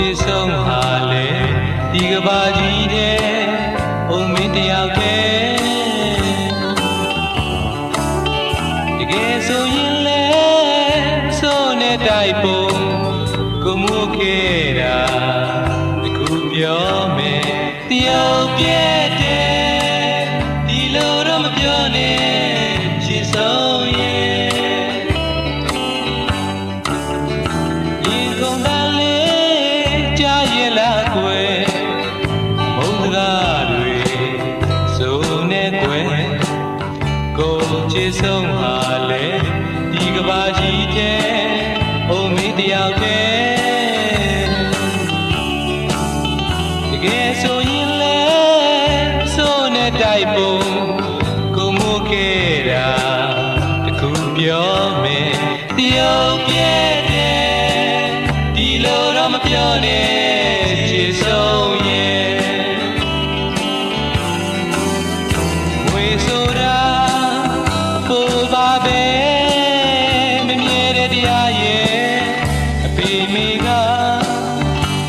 ချစ်ဆုံးဟာလေဒီကဘာကြီးတဲ့ဘုံမင်းတယောက်တည်းတကယ်ဆိုရင်လေစိုးနဲ့တိုက်ပုံကိုမူခဲ့တာတခုပြောမယ်တယောက်ပြဲ ဆုံးဟာလေဒီကဘာကြီးတဲ့အုံမီတယောက်တည်းတကယ်ဆိုရင်လေဆိုနဲ့တိုက်ပုံကိုမှုခဲ့တာတခုပြောမယ်တယောက်ပြည့်တယ်ဒီလိုတော့မပြောနဲ့ချစ်ဆုံးရဲ့ဝေဆို မိက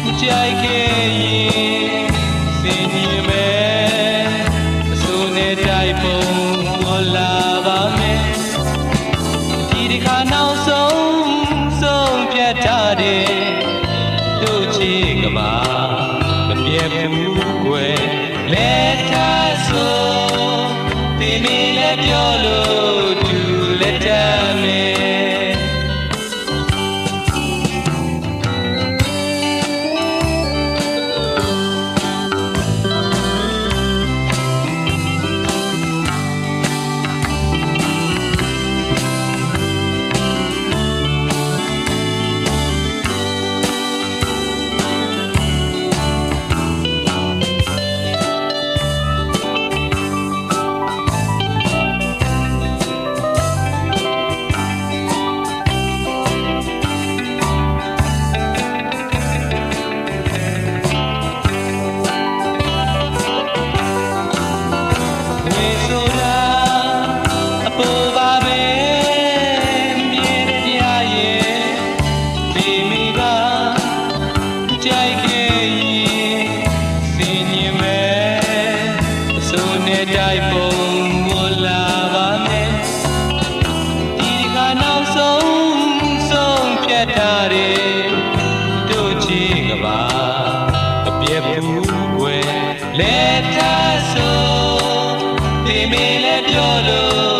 မကြိုက်ခဲ့ရင်စင်ကြီးမယ်အစိုးနဲ့တိုက်ပုံဟောလာပါမယ်ဒီတစ်ခါနောက်ဆုံးဆုံးဖြတ်ထားတဲ့တို့ချီကမှာမပြတ်ဘူးကွယ်လက်ထားဆိုဒီမီလည်းပြောလို့သူလက်တ တဲ့တို့ မေလည်းပြောလို့